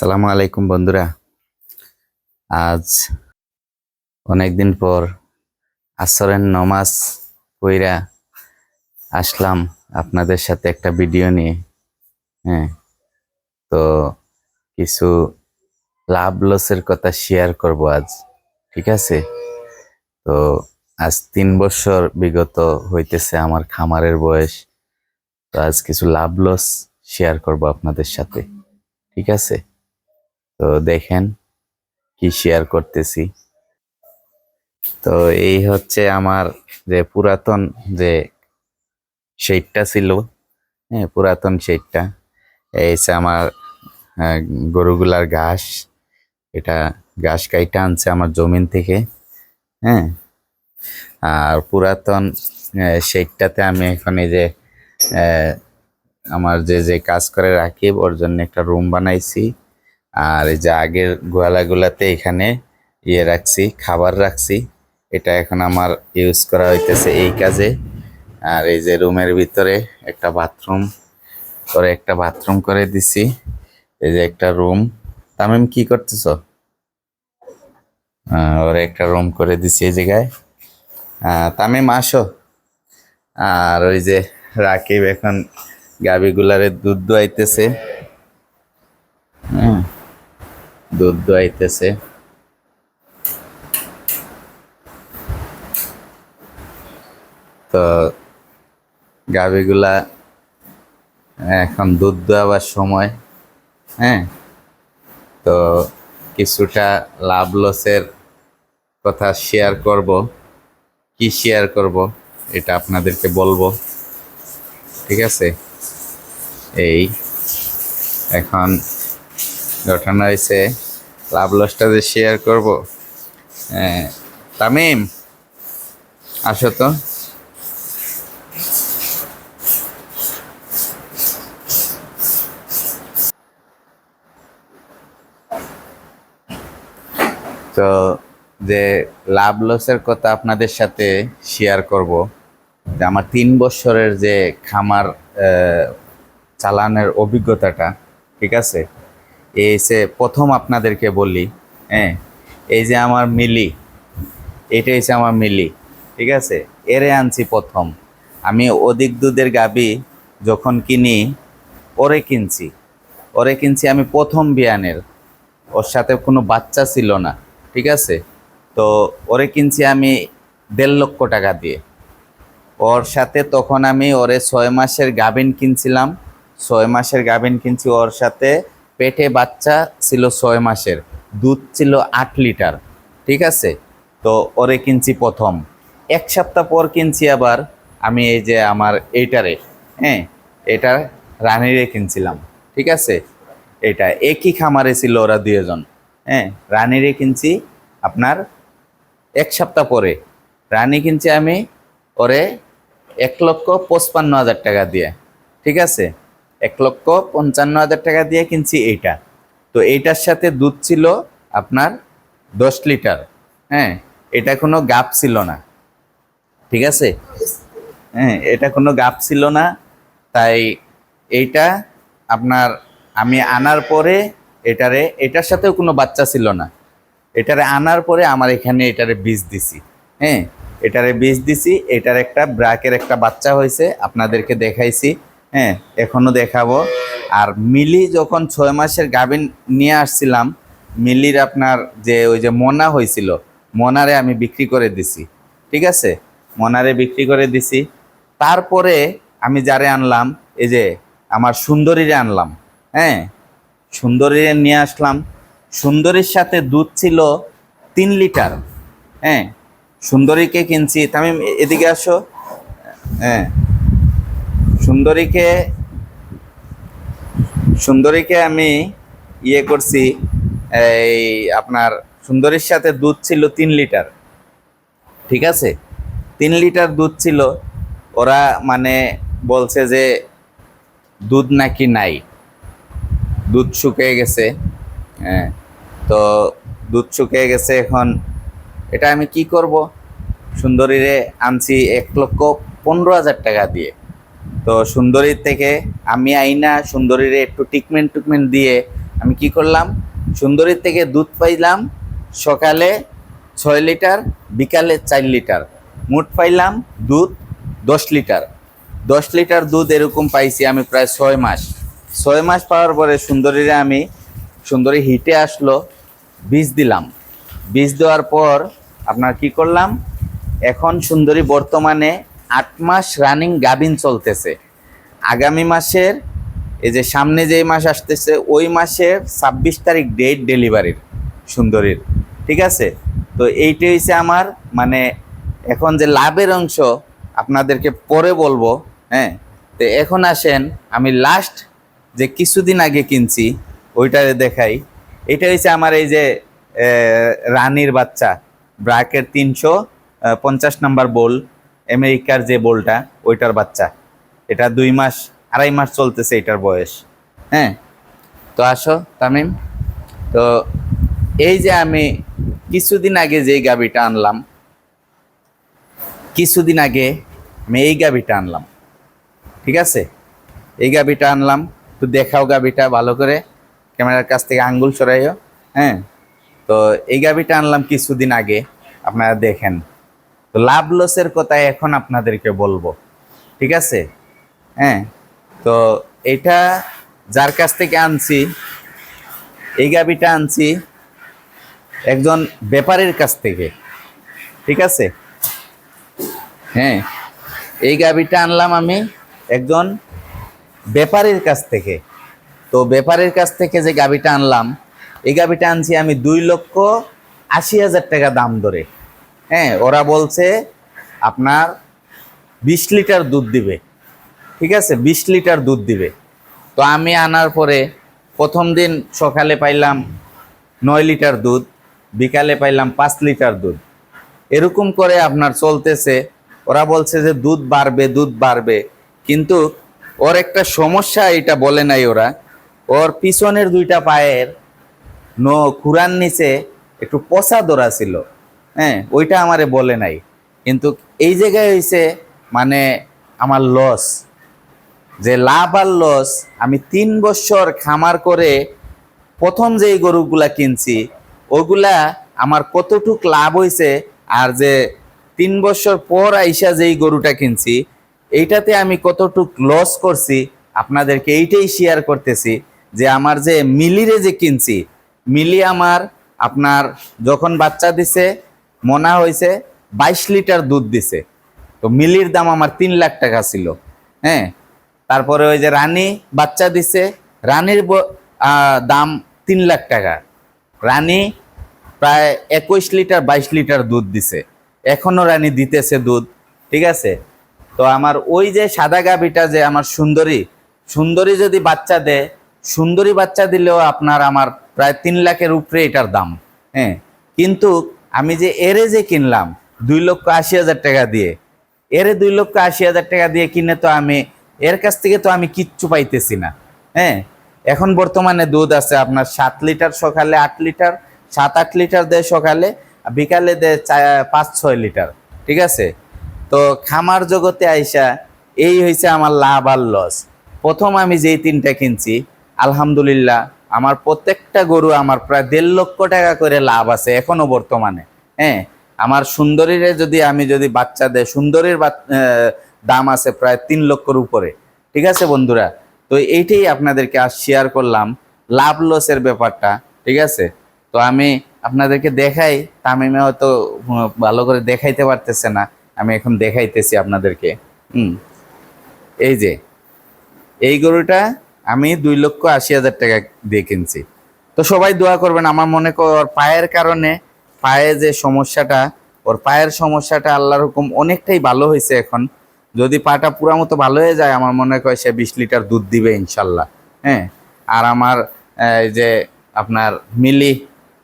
আসসালামু আলাইকুম বন্ধুরা। আজ অনেকদিন পর আসরের নমাজ কইরা আসলাম আপনাদের সাথে একটা ভিডিও নিয়ে। হ্যাঁ তো কিছু লাভ লসের কথা শেয়ার করব আজ, ঠিক আছে? তো আজ তিন বছর বিগত হইতেছে আমার খামারের বয়স, তো আজ কিছু লাভ লস শেয়ার করব আপনাদের সাথে, ঠিক আছে? তো দেখেন কি শেয়ার করতেছি। তো এই হচ্ছে আমার যে পুরাতন যে শেডটা ছিল হ্যাঁ পুরাতন শেডটা এই আমার আহ, গরুগুলার ঘাস। এটা ঘাস কাইটা আনছে আমার জমিন থেকে হ্যাঁ। আর পুরাতন শেডটাতে আমি এখন এই যে আমার যে যে কাজ করে রাখি ওর জন্য একটা রুম বানাইছি। আর এই যে আগের গোয়ালাগুলাতে এখানে ইয়ে রাখছি, খাবার রাখছি। এটা এখন আমার ইউজ করা হইতেছে এই কাজে। আর এই যে রুমের ভিতরে একটা বাথরুম করে একটা বাথরুম করে দিছি। এই যে একটা রুম তামিম, কি করতেছ? ওর একটা রুম করে দিছি এই জায়গায়। তামিম, আসো। আর ওই যে রাকিব এখন গাবিগুলারে দুধ দোয়াইতেছে। হ্যাঁ দুধ দোয়াইতেছে। তো গাভিগুলা এখন দুধ দোয়াবার সময় হ্যাঁ। তো কিছুটা লাভ লসের কথা শেয়ার করব। কি শেয়ার করব এটা আপনাদেরকে বলব। ঠিক আছে? এই, এখন ঘটনা হয়েছে। লাভ লসটা যে শেয়ার করব তামিম, আসো তো। তো, যে লাভ লসের কথা আপনাদের সাথে শেয়ার করব, যে আমার তিন বছরের যে খামার চালানোর অভিজ্ঞতাটা, ঠিক আছে? এই সে প্রথম আপনাদেরকে বলি হ্যাঁ এই যে আমার মিলি এটা হচ্ছে আমার মিলি, ঠিক আছে? এরে আনছি প্রথম। আমি অধিক দুধের গাবি যখন কিনি, ওরে কিনছি। ওরে কিনছি আমি প্রথম বিয়ানের। ওর সাথে কোনো বাচ্চা ছিল না, ঠিক আছে? তো ওরে কিনছি আমি দেড় লক্ষ টাকা দিয়ে। ওর সাথে তখন আমি ওরে ছয় মাসের গাবিন কিনছিলাম। ছয় মাসের গাবিন কিনছি ওর সাথে পেটে বাচ্চা ছিল ছয় মাসের, দুধ ছিল আট লিটার, ঠিক আছে? তো ওরে কিনছি প্রথম। এক সপ্তাহ পর কিনছি আবার, আমি এই যে আমার এইটারে হ্যাঁ? এটা রানীরে কিনছিলাম, ঠিক আছে? এটা একই খামারে ছিল ওরা দুজন হ্যাঁ? রানীরে কিনছি আপনার এক সপ্তাহ পরে। রানী কিনছি আমি ওরে এক লক্ষ পঁচপান্ন হাজার টাকা দিয়ে, ঠিক আছে? এক লক্ষ পঞ্চান্ন হাজার টাকা দিয়ে কিনছি এইটা। তো এইটার সাথে দুধ ছিল আপনার দশ লিটার। হ্যাঁ এটা কোনো গাপ ছিল না। ঠিক আছে? হ্যাঁ এটা কোনো গাপ ছিল না। তাই এইটা আপনার আমি আনার পরে এটারে, এটার সাথেও কোনো বাচ্চা ছিল না। এটারে আনার পরে আমার এখানে এটারে বীজ দিছি। হ্যাঁ এটারে বীজ দিছি। এটার একটা ব্রাকের একটা বাচ্চা হয়েছে। আপনাদেরকে দেখাইছি। হ্যাঁ এখনও দেখাবো। আর মিলি যখন ছয় মাসের গাভিন নিয়ে আসছিলাম, মিলির আপনার যে ওই যে মোনা হয়েছিল, মোনারে আমি বিক্রি করে দিছি। ঠিক আছে? মোনারে বিক্রি করে দিছি। তারপরে আমি যারে আনলাম, এই যে আমার সুন্দরীরে আনলাম হ্যাঁ? সুন্দরীরে নিয়ে আসলাম। সুন্দরীর সাথে দুধ ছিল তিন লিটার হ্যাঁ? সুন্দরীকে কিনছি। তামিম, এদিকে আসো। হ্যাঁ। সুন্দরীকে সুন্দরীকে আমি ইয়ে করছি, এই আপনার সুন্দরীর সাথে দুধ ছিল তিন লিটার, ঠিক আছে? তিন লিটার দুধ ছিল, ওরা মানে বলছে যে দুধ নাকি নাই, দুধ শুকিয়ে গেছে হ্যাঁ তো দুধ শুকিয়ে গেছে এখন, এটা আমি কি করব? সুন্দরীরে আনছি এক লক্ষ পনেরো হাজার টাকা দিয়ে। তো সুন্দরীর থেকে আমি আইনা সুন্দরীরে একটু ট্রিটমেন্ট টুকমেন্ট দিয়ে আমি কি করলাম? সুন্দরীর থেকে দুধ পাইলাম সকালে ছয় লিটার, বিকালে চার লিটার। মোট পাইলাম দুধ দশ লিটার। দশ লিটার দুধ এরকম পাইছি আমি প্রায় ছয় মাস। ছয় মাস পাওয়ার পরে সুন্দরীরে আমি, সুন্দরী হিটে আসলো, বীজ দিলাম। বীজ দেওয়ার পর আপনার কি করলাম? এখন সুন্দরী বর্তমানে আট মাস রানিং গাভিন চলতেছে। আগামী মাসের, এই যে সামনে যে মাস আসতেছে, ওই মাসের ছাব্বিশ তারিখ ডেট ডেলিভারির সুন্দরীর। ঠিক আছে? তো এইটা হচ্ছে আমার মানে এখন যে লাভের অংশ আপনাদেরকে পরে বলব হ্যাঁ? তো এখন আসেন, আমি লাস্ট যে কিছুদিন আগে কিনছি, ওইটা দেখাই। এটা হচ্ছে আমার এই যে রানীর বাচ্চা ব্রাকের তিনশো পঞ্চাশ নাম্বার বোল আমেরিকার যে বোলটা, ওইটার বাচ্চা। এটা দুই মাস, আড়াই মাস চলতেছে এটার বয়স। হ্যাঁ? তো আসো, তামিম। তো এই যে আমি কিছুদিন আগে যে গাবিটা আনলাম, কিছুদিন আগে আমি এই গাবিটা আনলাম। ঠিক আছে? এই গাবিটা আনলাম, তো দেখাও গাবিটা ভালো করে। ক্যামেরার কাছ থেকে আঙ্গুল সরাইও হ্যাঁ? তো এই গাবিটা আনলাম কিছুদিন আগে, আপনারা দেখেন। তো লাভ লসের কথা এখন আপনাদেরকে বলব। ঠিক আছে? হ্যাঁ? তো এটা যার কাছ থেকে আনছি, এই গাবিটা আনছি, একজন ব্যাপারীর কাছ থেকে। ঠিক আছে? হ্যাঁ? এই গাবিটা আনলাম আমি একজন ব্যাপারীর কাছ থেকে। তো ব্যাপারীর কাছ থেকে যে গাবিটা আনলাম, এই গাবিটা আনছি আমি দুই লক্ষ আশি হাজার টাকা দাম ধরে। হ্যাঁ ওরা বলছে আপনার বিশ লিটার দুধ দিবে। ঠিক আছে? বিশ লিটার দুধ দিবে। তো আমি আনার পরে প্রথম দিন সকালে পাইলাম নয় লিটার দুধ, বিকালে পাইলাম পাঁচ লিটার দুধ। এরকম করে আপনার চলতেছে। ওরা বলছে যে দুধ বাড়বে দুধ বাড়বে। কিন্তু ওর একটা সমস্যা এটা বলে নাই ওরা। ওর পিছনের দুইটা পায়ের নো খুরান নিচে একটু পচা দোরা ছিল। হ্যাঁ ওইটা আমারে বলে নাই। কিন্তু এই জায়গায় হয়েছে মানে আমার লস যে লাভ আর লস আমি তিন বছর খামার করে প্রথম যেই গরুগুলা কিনছি, ওগুলা আমার কতটুক লাভ হয়েছে আর যে তিন বছর পর আইসা যেই গরুটা কিনছি, এইটাতে আমি কতটুক লস করছি, আপনাদেরকে এইটাই শেয়ার করতেছি যে আমার যে মিলিরে যে কিনছি, মিলি আমার, আপনার যখন বাচ্চা দিছে মনা হয়েছে বাইশ লিটার দুধ দিছে। তো মিলির দাম আমার তিন লাখ টাকা ছিল। হ্যাঁ তারপরে ওই যে রানী বাচ্চা দিছে, রানীর দাম তিন লাখ টাকা। রানী প্রায় একুশ লিটার, বাইশ লিটার দুধ দিছে। এখনও রানী দিতেছে দুধ, ঠিক আছে? তো আমার ওই যে সাদা গাভিটা যে আমার সুন্দরী সুন্দরী যদি বাচ্চা দেয়, সুন্দরী বাচ্চা দিলেও আপনার আমার প্রায় তিন লাখের উপরে এটার দাম। হ্যাঁ কিন্তু আমি যে এরে যে কিনলাম, দুই লক্ষ আশি হাজার টাকা দিয়ে, এরে দুই লক্ষ আশি হাজার টাকা দিয়ে কিনে তো আমি, এর কাছ থেকে তো আমি কিচ্ছু পাইতেছি না। হ্যাঁ? এখন বর্তমানে দুধ আছে আপনার সাত লিটার সকালে আট লিটার, সাত আট লিটার দেয় সকালে বিকালে দেয় পাঁচ, ছয় লিটার। ঠিক আছে? তো খামার জগতে আইসা এই হয়েছে আমার লাভ আর লস। প্রথম আমি যেই তিনটা কিনছি, আলহামদুলিল্লাহ আমার প্রত্যেকটা গরু আমার প্রায় দেড় লক্ষ টাকা করে লাভ আছে এখনও বর্তমানে। হ্যাঁ? আমার সুন্দরীরে যদি আমি যদি বাচ্চা দেয় সুন্দরীর দাম আছে প্রায় তিন লক্ষর উপরে। ঠিক আছে বন্ধুরা? তো এইটাই আপনাদেরকে আজ শেয়ার করলাম, লাভ লসের ব্যাপারটা, ঠিক আছে? তো আমি আপনাদেরকে দেখাই, তামিমে হয়তো ভালো করে দেখাইতে পারতেছে না, আমি এখন দেখাইতেছি আপনাদেরকে। হুম? এই যে, এই গরুটা আমি দুই লক্ষ আশি হাজার টাকা দিয়ে কিনছি। তো সবাই দোয়া করবেন, আমার মনে কর, ওর পায়ের কারণে পায়ে যে সমস্যাটা, ওর পায়ের সমস্যাটা আল্লাহর হুকুম অনেকটাই ভালো হয়েছে এখন। যদি পাটা পুরা মতো ভালো হয়ে যায়, আমার মনে হয় সে বিশ লিটার দুধ দিবে ইনশাল্লাহ হ্যাঁ। আর আমার, এই যে আপনার মিলি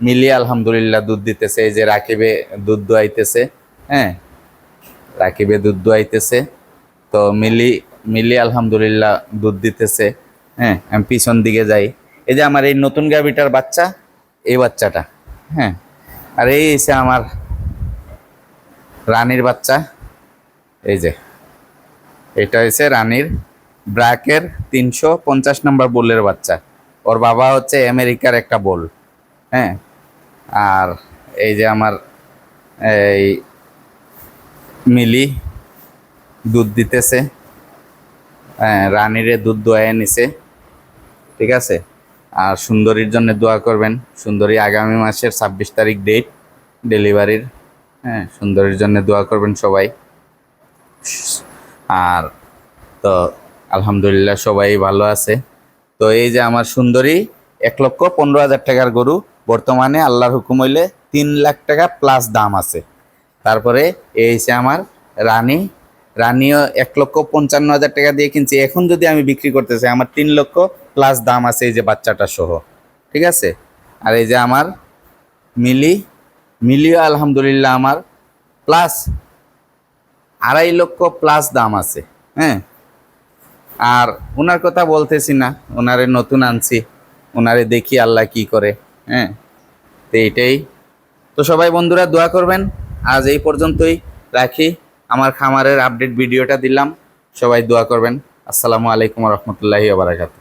মিলি আলহামদুলিল্লাহ দুধ দিতেছে, এই যে রাকিবে দুধ দোয়াইতেছে হ্যাঁ। রাকিবে দুধ দোয়াইতেছে, তো মিলি মিলি আলহামদুলিল্লাহ দুধ দিতেছে। হ্যাঁ আমি পিছন দিকে যাই। এই যে আমার এই নতুন গাভিটার বাচ্চা, এই বাচ্চাটা হ্যাঁ। আর এই হচ্ছে আমার রানীর বাচ্চা। এই যে, এটা হচ্ছে রানীর ব্রাকের তিনশো পঞ্চাশ নম্বর বোলের বাচ্চা। ওর বাবা হচ্ছে আমেরিকার একটা বোল হ্যাঁ। আর এই যে আমার এই মিলি দুধ দিতেছে হ্যাঁ রানীরে দুধ দোয়ায় নিছে। ঠিক আছে? আর সুন্দরীর জন্য দোয়া করবেন। সুন্দরী আগামী মাসের ছাব্বিশ তারিখ ডেট ডেলিভারির হ্যাঁ সুন্দরীর জন্য দোয়া করবেন সবাই। আর তো আলহামদুলিল্লাহ সবাই ভালো আছে। তো এই যে আমার সুন্দরী, এক লক্ষ পনেরো হাজার টাকার গরু, বর্তমানে আল্লাহর হুকুম হইলে তিন লাখ টাকা প্লাস দাম আছে। তারপরে এই হচ্ছে আমার রানী রানীও এক লক্ষ পঞ্চান্ন হাজার টাকা দিয়ে কিনছি। এখন যদি আমি বিক্রি করতে চাই, আমার তিন লক্ষ প্লাস দাম আছে এই যে বাচ্চাটা সহ। ঠিক আছে? আর এই যে আমার মিলি, মিলিও আলহামদুলিল্লাহ আমার প্লাস আড়াই লক্ষ প্লাস দাম আছে হ্যাঁ? আর ওনার কথা বলতেছি না ওনারে নতুন আনছি ওনারে দেখি আল্লাহ কি করে হ্যাঁ? তো এইটাই। তো সবাই বন্ধুরা দোয়া করবেন। আজ এই পর্যন্তই রাখি। আমার খামারের আপডেট ভিডিওটা দিলাম। সবাই দোয়া করবেন। আসসালামু আলাইকুম রহমতুল্লাহি বারাকাতু